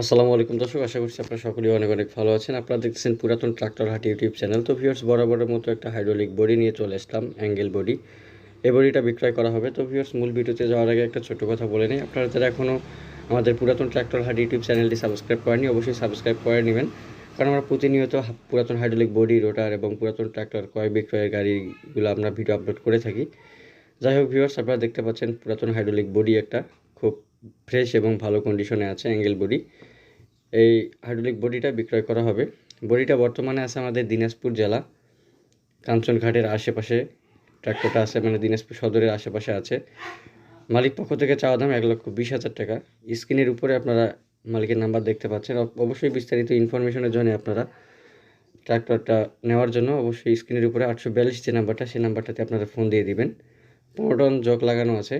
আসসালামু আলাইকুম দর্শক, আশা করছি আপনারা সকলেই অনেক অনেক ভালো আছেন। আপনারা দেখছেন পুরাতন ট্রাক্টর হাট ইউটিউব চ্যানেল। তো ভিউয়ার্স, বরাবরের মতো একটা হাইড্রোলিক বডি নিয়ে চলে আসলাম, অ্যাঙ্গেল বডি। এই বডিটা বিক্রয় করা হবে। তো ভিউয়ার্স, মূল ভিডিওতে যাওয়ার আগে একটা ছোট কথা বলে নিই। আপনারা যারা এখনও আমাদের পুরাতন ট্রাক্টর হাট ইউটিউব চ্যানেলটি সাবস্ক্রাইব করেনি অবশ্যই সাবস্ক্রাইব করে নেবেন। কারণ আমরা প্রতিনিয়ত পুরাতন হাইড্রোলিক বডি, রোটার এবং পুরাতন ট্রাক্টর ক্রয় বিক্রয়ের গাড়িগুলো আমরা ভিডিও আপলোড করে থাকি। যাই হোক ভিউয়ার্স, আপনারা দেখতে পাচ্ছেন পুরাতন হাইড্রোলিক বডি একটা খুব ফ্রেশ এবং ভালো কন্ডিশনে আছে অ্যাঙ্গেল বডি এই হাইড্রোলিক বডিটা বিক্রয় করা হবে। বডিটা বর্তমানে আছে আমাদের দিনাজপুর জেলা। কাঞ্চনঘাটের আশেপাশে ট্র্যাক্টরটা আছে মানে দিনাজপুর সদরের আশেপাশে আছে। মালিক পক্ষ থেকে চাওয়া দাম এক লক্ষ বিশ হাজার টাকা। স্ক্রিনের উপরে আপনারা মালিকের নাম্বার দেখতে পাচ্ছেন। অবশ্যই বিস্তারিত ইনফরমেশনের জন্য আপনারা ট্র্যাক্টরটা নেওয়ার জন্য অবশ্যই স্ক্রিনের উপরে আটশো বিয়াল্লিশ যে নাম্বারটা সেই নাম্বারটাতে আপনারা ফোন দিয়ে দিবেন। পনেরো টন জগ লাগানো আছে।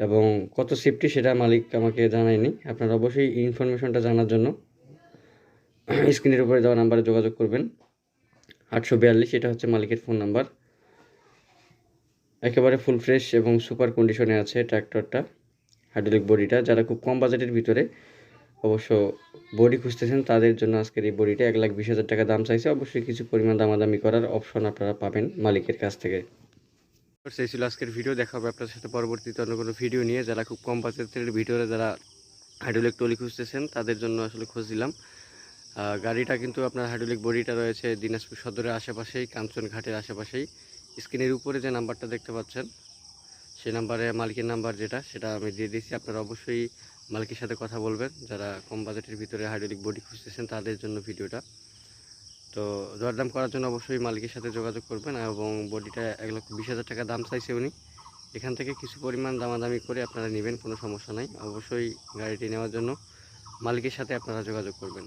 এবং কত সেফটি সেটা মালিক আমাকে জানায়নি। আপনারা অবশ্যই ইনফরমেশনটা জানার জন্য স্ক্রিনের উপরে দেওয়া নাম্বারে যোগাযোগ করবেন। আটশো বিয়াল্লিশ, এটা হচ্ছে মালিকের ফোন নাম্বার একেবারে ফুল ফ্রেশ এবং সুপার কন্ডিশনে আছে ট্র্যাক্টরটা হাইড্রোলিক বডিটা যারা খুব কম বাজেটের ভিতরে অবশ্য বডি খুঁজতেছেন, তাদের জন্য আজকের এই বডিটা এক লাখ বিশ হাজার টাকা দাম চাইছে। অবশ্যই কিছু পরিমাণ দামাদামি করার অপশন আপনারা পাবেন মালিকের কাছ থেকে। সেই ছিল আজকের ভিডিও দেখা হবে আপনার সাথে পরবর্তীতে অন্য কোনো ভিডিও নিয়ে। যারা খুব কম বাজেটের ভিডিওতে যারা হাইড্রোলিক টলি খুঁজতেছেন, তাদের জন্য আসলে খোঁজ দিলাম গাড়িটা কিন্তু আপনার হাইড্রোলিক বডিটা রয়েছে দিনাজপুর সদরের আশেপাশেই কাঞ্চন ঘাটের আশেপাশেই। স্ক্রিনের উপরে যে নাম্বারটা দেখতে পাচ্ছেন সেই নাম্বারে মালিকের নাম্বার যেটা, সেটা আমি দিয়ে দিয়েছি। আপনারা অবশ্যই মালিকের সাথে কথা বলবেন। যারা কম বাজেটের ভিতরে হাইড্রোলিক বডি খুঁজতেছেন, তাদের জন্য ভিডিওটা তো দরদাম করার জন্য অবশ্যই মালিকের সাথে যোগাযোগ করবেন এবং বডিটা এক লক্ষ বিশ হাজার টাকা দাম চাইছে উনি। এখান থেকে কিছু পরিমাণ দামাদামি করে আপনারা নেবেন, কোনো সমস্যা নাই। অবশ্যই গাড়িটি নেওয়ার জন্য মালিকের সাথে আপনারা যোগাযোগ করবেন।